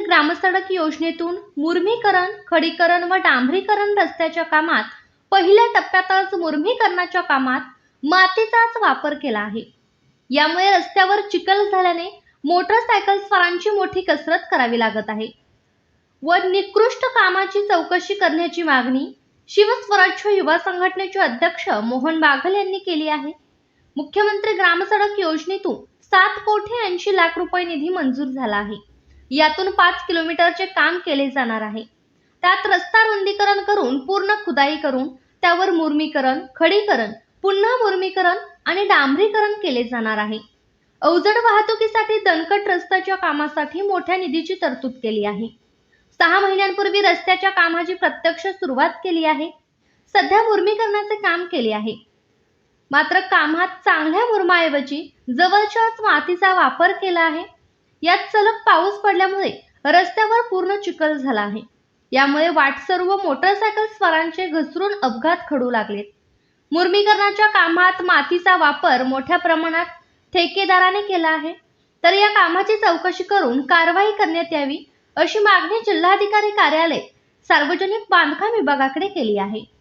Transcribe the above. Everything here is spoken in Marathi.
ग्रामसडक योजनेतून मुर्मीकरण खडीकरण व डांबरीकरण रस्त्याच्या कामात पहिल्या टप्प्यातच मुर्मीकरणाच्या कामात मातीचाच वापर केला आहे. यामुळे रस्त्यावर चिखल झाल्याने मोटरसायकल स्वारांची मोठी कसरत करावी लागत आहे. व निकृष्ट कामाची चौकशी करण्याची मागणी शिवस्वराज्य युवा संघटनेचे अध्यक्ष मोहन बागल यांनी केली आहे. मुख्यमंत्री ग्रामसडक योजनेतून सात कोटी ऐंशी लाख रुपये निधी मंजूर झाला आहे. यातून पाच किलोमीटरचे काम केले जाणार आहे. त्यात रस्ता रुंदीकरण करून पूर्ण खुदाई करून त्यावर मुर्मीकरण खडीकरण पुन्हा मुर्मीकरण आणि डांबरीकरण केले जाणार आहे. अवजड वाहतुकीसाठी दणकट रस्त्याच्या कामासाठी मोठ्या निधीची तरतूद केली आहे. सहा महिन्यांपूर्वी रस्त्याच्या कामाची प्रत्यक्ष सुरुवात केली आहे. सध्या मुर्मीकरणाचे काम केले आहे. मात्र कामात चांगल्या मुरमाऐवजी जवळच्याच मातीचा वापर केला आहे. यात सलग पाऊस पडल्यामुळे रस्त्यावर पूर्ण चिखल झाला आहे. यामुळे वाटसर व मोटरसायकल स्वारांचे घसरून अपघात घडू लागलेत मुर्मीकरणाच्या कामात मातीचा वापर मोठ्या प्रमाणात ठेकेदाराने केला आहे. तर या कामाची चौकशी करून कारवाई करण्यात यावी अशी मागणी जिल्हाधिकारी कार्यालय सार्वजनिक बांधकाम विभागाकडे केली आहे.